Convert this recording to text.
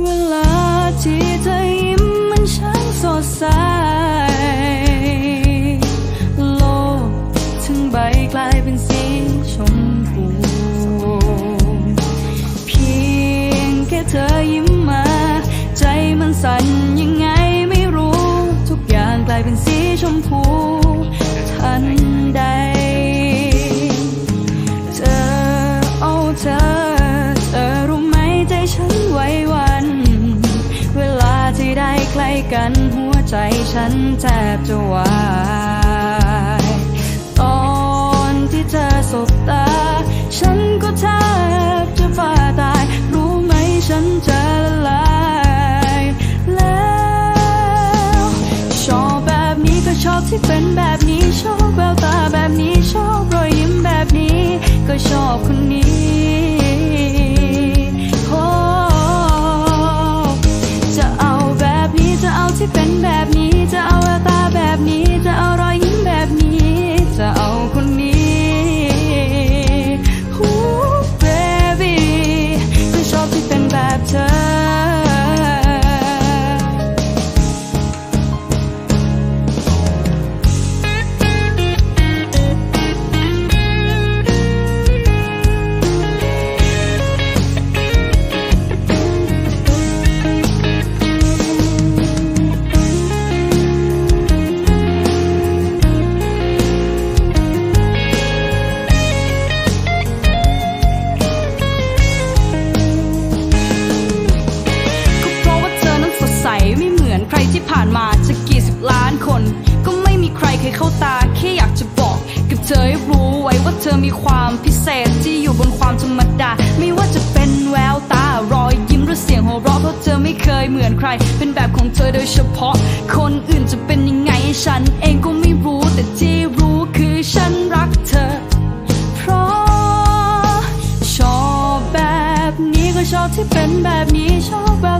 เวลาที่เธอยิ้มมันช่างสดใส โลกทั้งใบกลายเป็นสีชมพู เพียงแค่เธอยิ้มมา ใจมันสั่นยิ่ง ใจฉันแทบจะวายตอนที่เธอสบตา ฉันก็แทบจะบ้าตาย รู้ไหมฉันจะละลายแล้วชอบแบบนี้ก็ชอบที่เป็นแบบ ยที่ผ่านมาจะกี่สิบล้านคน ก็ไม่มีใครเคยเข้าตาแค่อยากจะบอก กับเธอให้รู้ไว้ว่าเธอมีความพิเศษที่อยู่บนความธรรมดา ไม่ว่าจะเป็นแววตารอยยิ้มหรือเสียงหัวเราะเพราะเธอไม่เคยเหมือนใคร เป็นแบบของเธอโดยเฉพาะ คนอื่นจะเป็นยังไงฉันเองก็ไม่รู้แต่ที่รู้คือฉันรักเธอ เพราะชอบแบบนี้ก็ชอบที่เป็นแบบนี้ชอบแบบ